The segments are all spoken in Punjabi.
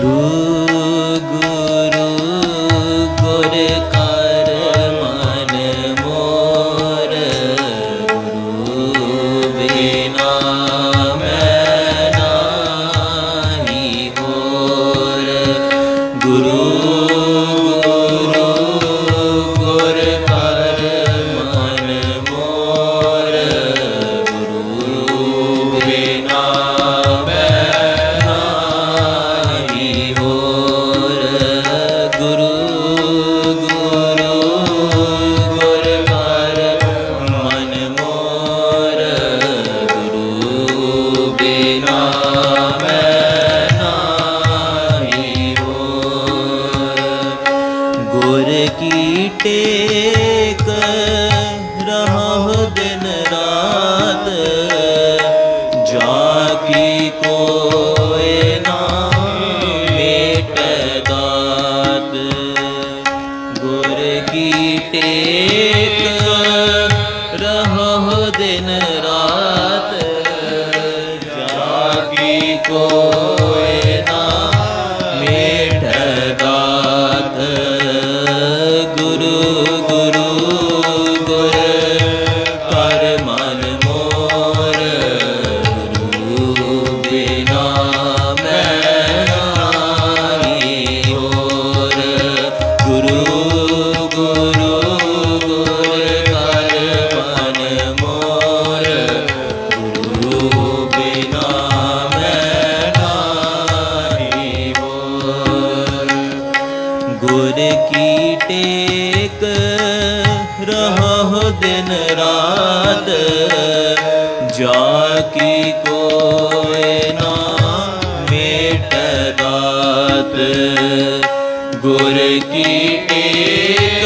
guru. ਗੁਰ ਕੀ ਏਕ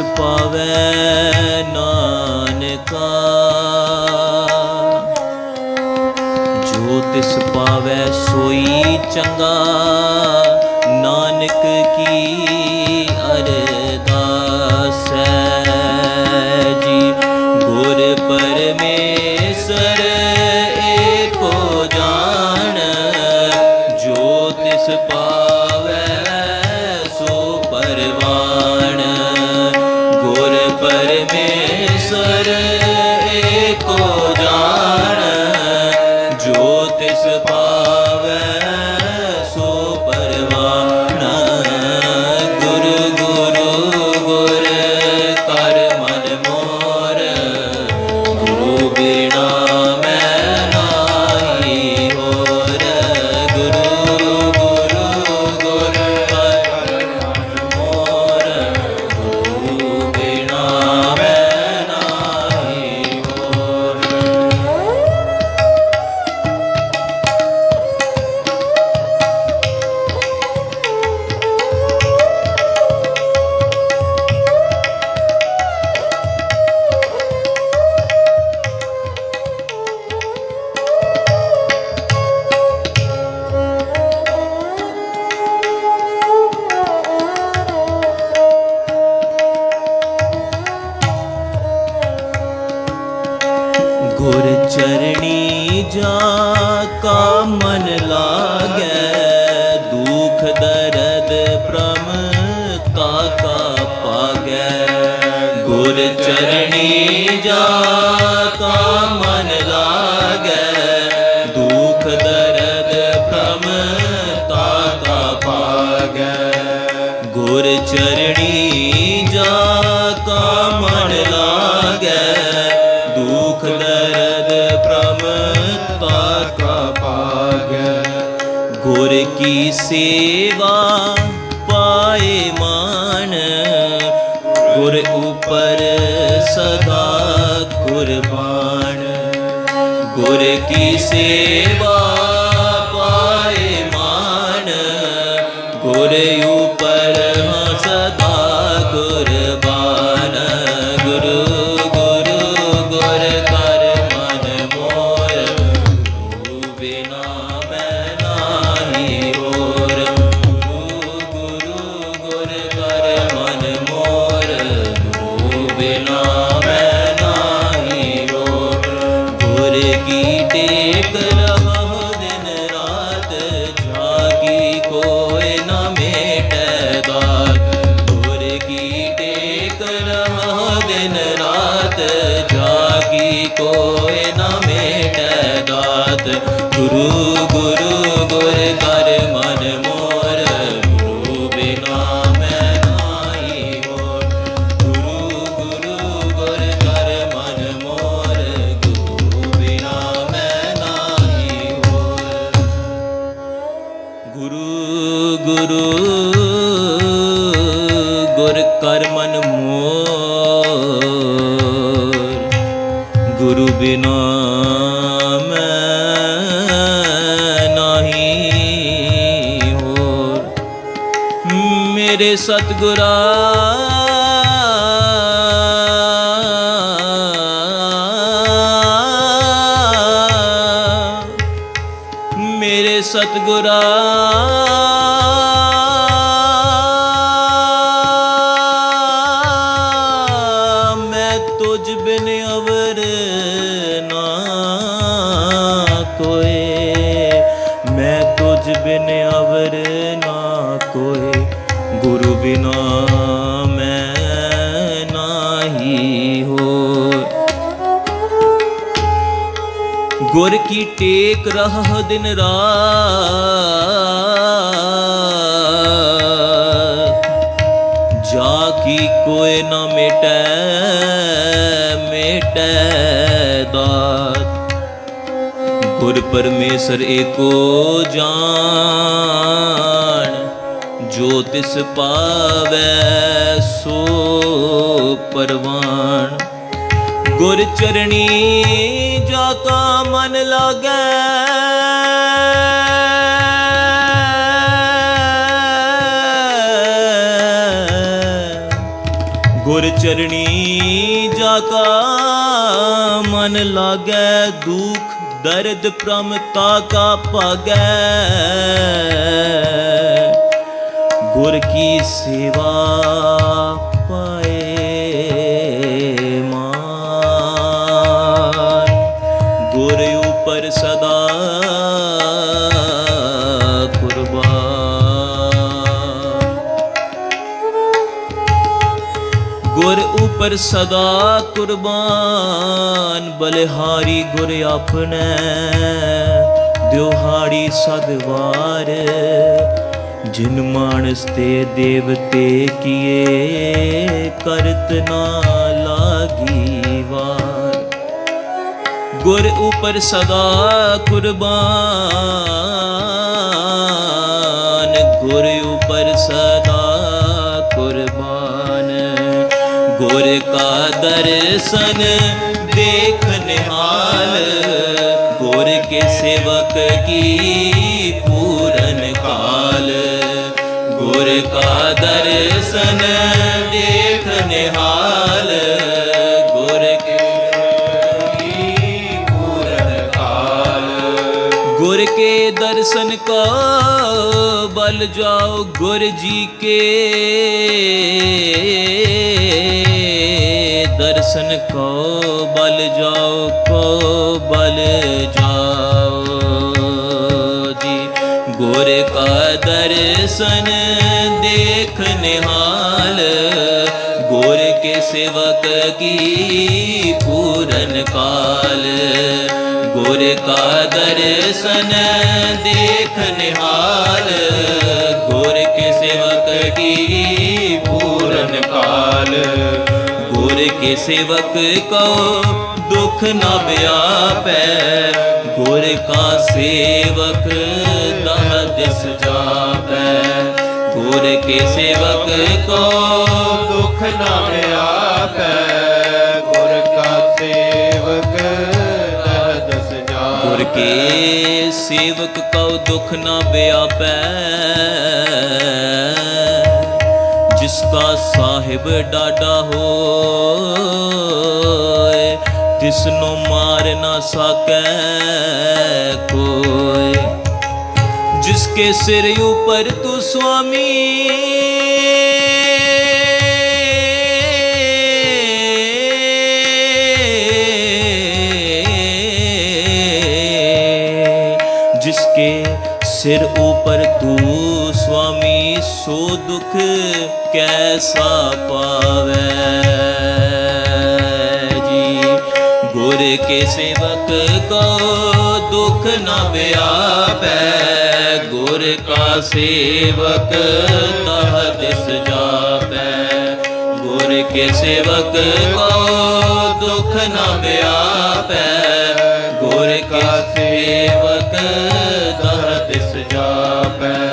ਤਿਸ ਪਾਵੇ ਨਾਨਕਾ। ਜੋ ਤਿਸ ਪਾਵੇ ਸੋਈ ਚੰਗਾ। ਗੁਰ ਜਾਗੀ ਕੋਇ ਨਾ ਮੇਟੈ ਦਾਤ ਗੁਰ ਕੀ ਟੇਕ ਰਹੋ ਦਿਨ ਰਾਤ। ਜਾਗੀ ਕੋਇ ਨਾ ਮੇਟੈ ਦਾਤ। ਗੁਰੂ ਗੁਰੂ ਗੁਰ ਕਰ ਮਨ ਮੋਰ ਗੁਰੂ ਬਿਨਾ ਮੈਂ ਨਾਹੀ ਹੋਰ। ਮੇਰੇ ਸਤਿਗੁਰਾ ਮੇਰੇ ਸਤਿਗੁਰਾ ਗੁਰ ਕੀ ਟੇਕ ਰਹ ਦਿਨ ਰਾਤ ਜਾ ਕੀ ਕੋਇ ਨ ਮਿਟੈ ਮਿਟੈ ਦਾਤ। ਗੁਰ ਪਰਮੇਸ਼ਰ ਏਕੋ ਜਾਣ, ਜੋ ਤਿਸ ਪਾਵੈ ਸੋ ਪਰਵਾਨ ਗੁਰ ਚਰਣੀ ਜਾ ਕਾ ਮਨ ਲਾਗੈ। ਗੁਰ ਚਰਣੀ ਜਾ ਕਾ ਮਨ ਲਾਗੈ। ਦੁਖ ਦਰਦ ਪ੍ਰਮ ਤਾ ਪਾਗੈ ਗੁਰ ਕੀ ਸੇਵਾ ਗੁਰ ਉਪਰ ਸਦਾ ਕੁਰਬਾਨ, ਬਲਿਹਾਰੀ ਗੁਰ ਆਪਣੈ। ਦਿਵਹਾੜੀ ਸਦਵਾਰ, ਜਿਨ ਮਾਨਸ ਤੇ ਦੇਵਤੇ ਕੀਏ, ਕਰਤ ਨਾ ਲਾਗੀ ਵਾਰ। ਗੁਰ ਉਪਰ ਸਦਾ ਕੁਰਬਾਨ गुर का दर्शन देख निहाल गुर के सेवक की पूरन काल। गुर का दर्शन देख निहाल गुर के पूरन काल गुर के दर्शन का बल जाओ गुर जी के। ਦਰਸ਼ਨ ਕੋ ਬਲ ਜਾਓ, ਕੋ ਬਲ ਜਾਓ। ਜੀ ਗੁਰ ਕਾ ਦਰਸ਼ਨ ਦੇਖ ਨਿਹਾਲ, ਗੁਰ ਕੇ ਸੇਵਕ ਕੀ ਪੂਰਨ ਕਾਲ। ਗੁਰ ਕਾ ਦਰਸ਼ਨ ਦੇਖ ਨਿਹਾਲ ਕੇ ਸੇਵਕ ਕੋ ਦੁਖ ਨਾ ਵਿਆਪੈ। ਗੁਰ ਕਾ ਸੇਵਕ ਦਹ ਦਿਸ ਜਾਪੈ। ਗੁਰ ਕੇ ਸੇਵਕ ਕੋ ਦੁਖ ਨਾ ਵਿਆਪੈ। ਗੁਰ ਕਾ ਸੇਵਕ ਦਹ ਦਿਸ ਜਾਪੈ। ਗੁਰ ਕੇ ਸੇਵਕ ਕੋ ਦੁਖ ਨਾ ਵਿਆਪੈ। ਜਿਸ ਕਾ ਸਾਹਿਬ ਡਾਡਾ ਹੋ ਹੋਏ ਤਿਸ ਨੂੰ ਮਾਰ ਨਾ ਸਕੈ ਕੋਈ। ਜਿਸ ਕੇ ਸਿਰ ਉਪਰ ਤੂੰ ਸੁਆਮੀ ਜਿਸ ਕੇ ਸਿਰ ਉਪਰ ਤੂੰ ਸੁਆਮੀ, ਸੋ ਦੁਖ ਕੈਸਾ ਪਾਵੇ? ਗੁਰ ਕੇ ਸੇਵਕ ਕੋ ਦੁਖ ਨਾ ਵਿਆਪੈ, ਗੁਰ ਕਾ ਸੇਵਕ ਤਹ ਦਿਸ ਜਾਪੈ। ਗੁਰ ਕੇ ਸੇਵਕ ਕੋ ਦੁਖ ਨਾ ਵਿਆਪੈ, ਗੁਰ ਕਾ ਸੇਵਕ ਤਹ ਦਿਸ ਜਾਪੈ।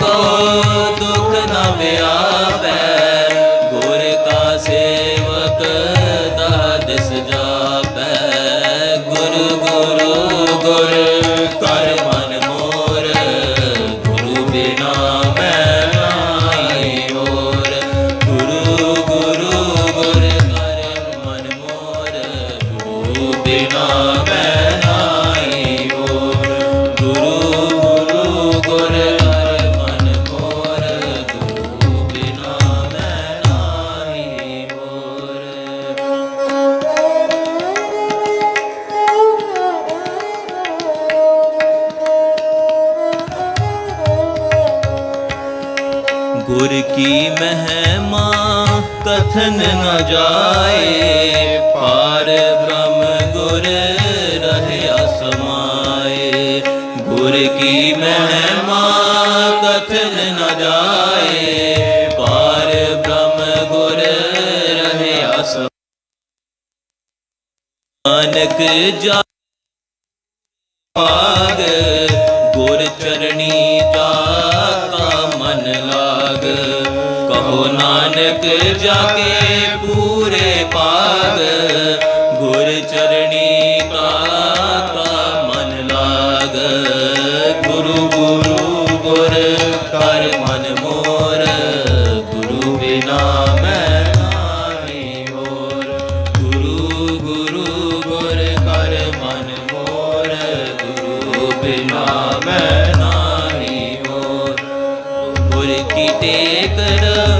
ਕੋ ਦੁਖ ਨ ਵਿਆਪੈ ਗੁਰ ਕਾ ਸੇਵਕ ਤਾ ਦਿਸ ਜਾ ਮਹਿਮਾ ਕਥਨ ਨ ਜਾਏ ਪਾਰ ਬ੍ਰਹਮ ਗੁਰ ਰਹਿਆ ਸਮਾਏ ਗੁਰ ਕੀ ਮਹਿਮਾ ਕਥਨ ਨ ਜਾਏ ਪਾਰ ਬ੍ਰਹਮ ਗੁਰ ਰਹਿਆ ਸਮਾਨਕ ਜਾ ਪਾਗ ਗੁਰ ਚਰਣੀ ਜਾ ਕਹੋ ਨਾਨਕ ਜਾ ਕੇ ਪੂਰੇ ਪਾਗ, ਗੁਰ ਚਰਣੀ ਕਾ ਕਾ ਮਨ ਲਾਗ। ਗੁਰੂ ਗੁਰੂ, ਗੁਰ ਕਰ ਮਨ ਮੋਰ, ਗੁਰੂ ਬਿਨਾ ਮੈਂ ਨਾਹੀ ਹੋਰ। ਗੁਰੂ ਗੁਰੂ, ਗੁਰ ਕਰ ਮਨ ਮੋਰ, ਗੁਰੂ ਬਿਨਾ ਮੈਂ ਨਾਹੀ ਹੋਰ। ਗੁਰ ਕੀ ਟੇਕ ਰਹੋ